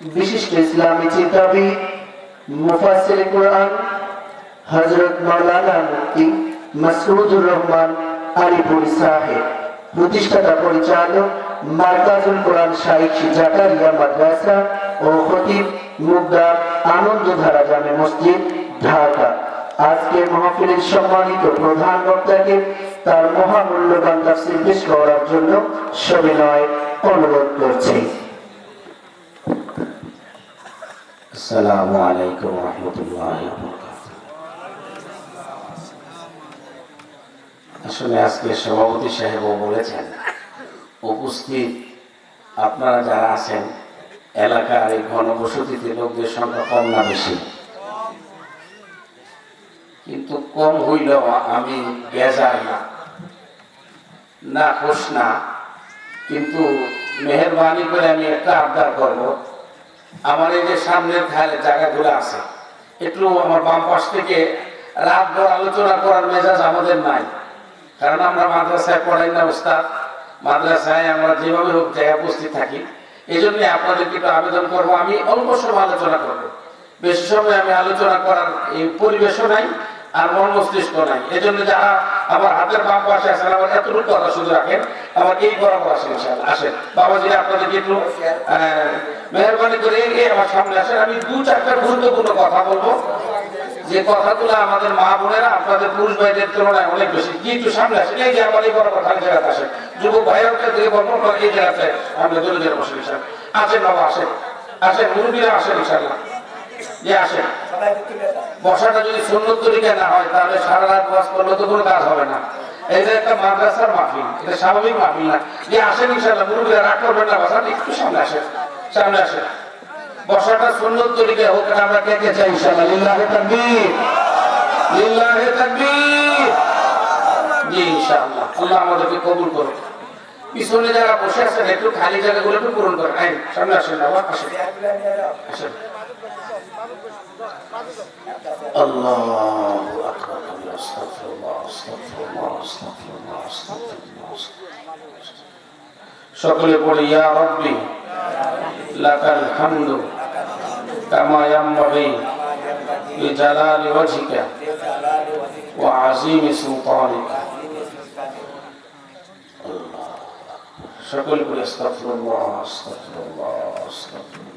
বিশিষ্ট ইসলামী চিন্তাবিদ মুফাসসির কোরআন, হযরত মাওলানা মুফতি মাসউদুর রহমান আলিপুর সাহেব, প্রতিষ্ঠাতা পরিচালক মার্কাজুল কোরআন শাইখ জাকারিয়া মাদ্রাসা ও খতিব মুগদা আনন্দধারা জামে মসজিদ, ঢাকা। আজকে মাহফিলের সম্মানিত প্রধান বক্তাকে তার মহামূল্যবান তাফসীর পেশ করার জন্য সবিনয় অনুরোধ করছি। السلام عليكم ورحمة الله وبركاته আসলে আজকে সভাপতি সাহেবও বলেছেন উপস্থিত আপনারা যারা আছেন এলাকার এই ঘনবসতিতে লোকদের সংখ্যা কম না বেশি কিন্তু কম হইলেও আমি বেজার না না খুশ না কিন্তু মেহরবানি করে আমি একটা আবদার করবো আমার এই যে সামনের ধারে জায়গাগুলো আছে, একটু আমার বাম পাশ থেকে রাত ভর আলোচনা করার মেজাজ আমাদের নাই। কারণ আমরা মাদ্রাসায় পড়াই না ওস্তাদ মাদ্রাসায় আমরা যেভাবে হোক জায়গায় উপস্থিত থাকি। এই জন্য আপনাদেরকে একটু আবেদন করব, আমি অল্প সময় আলোচনা করব। বেশি সময় আমি আলোচনা করার এই পরিবেশও নাই, আর মন মস্তিষ্ক নাই। এই জন্য যারা আমার হাতের বাম পাশে আছেন আমার এতটুকু কথা শুধু রাখেন। আমার এই আসেন ইনশাআল্লাহ। আসেন, বাবাজি, আপনাদেরকে একটু মেহরবানি করে এগিয়ে আমার সামনে আসেন। আমি দু চারটা গুরুত্বপূর্ণ কথা বলব। যে কথাগুলো আমাদের মা বোনেরা, আপনাদের পুরুষ ভাইদের তুলনায় অনেক বেশি। কি একটু সামনে আসেন। এই যে আমার এই বড় কথা জায়গাতে আসেন। যুবক ভাইয়ের থেকে বলব এই জায়গাতে আমরা দূরে বসে আসেন বাবা, আসেন। আসেন, মুরব্বীরা আসেন ইনশাল্লাহ যে আসেন। বসাটা যদি সুন্দর তরিকা না হয়, তাহলে সারা রাত বাস করলে তো কোনো কাজ হবে না। এই যে একটা এটা স্বাভাবিক ইনশাল্লাহ একটু সুন্দর তরিকা আমরা আমাদেরকে কবুল করুন পিছনে যারা বসে আছেন, একটু খালি জায়গাগুলো একটু পূরণ করেন। সামনে আসেন। الله أكبر أستغفر الله أستغفر الله أستغفر الله أستغفر الله সকলে পড়ে ইয়া রব্বি লাকাল হামদু কামা ইয়ামবাগি লিজালালি ওয়াজহিকা ওয়া আযীমি সুলতানিকা আল্লাহ সকলে পড়ে আস্তাগফিরুল্লাহ আস্তাগফিরুল্লাহ আস্তাগফিরুল্লাহ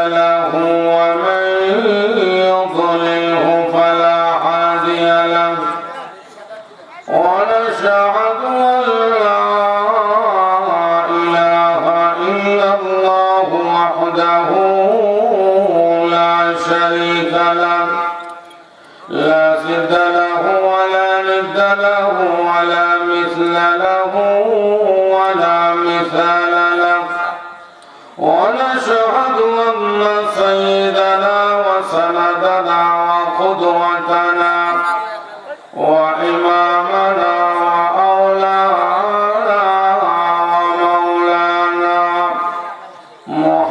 ونشهد أن سيدنا وسندنا وقدوتنا মহা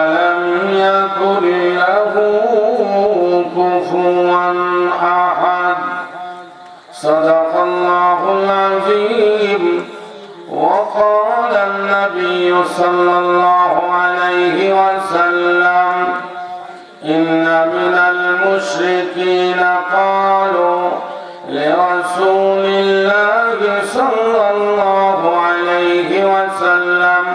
وقال النبي صلى الله عليه وسلم إن من المشركين قالوا لرسول الله صلى الله عليه وسلم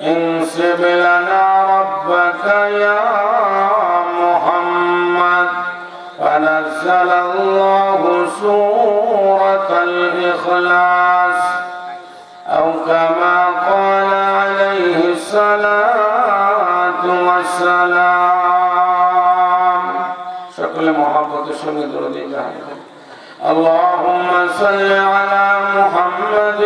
انصب لنا ربك يا محمد. فنزل الله سورة الإخلاص. والسلام شكل محبة سنة رضي اللهم صل على محمد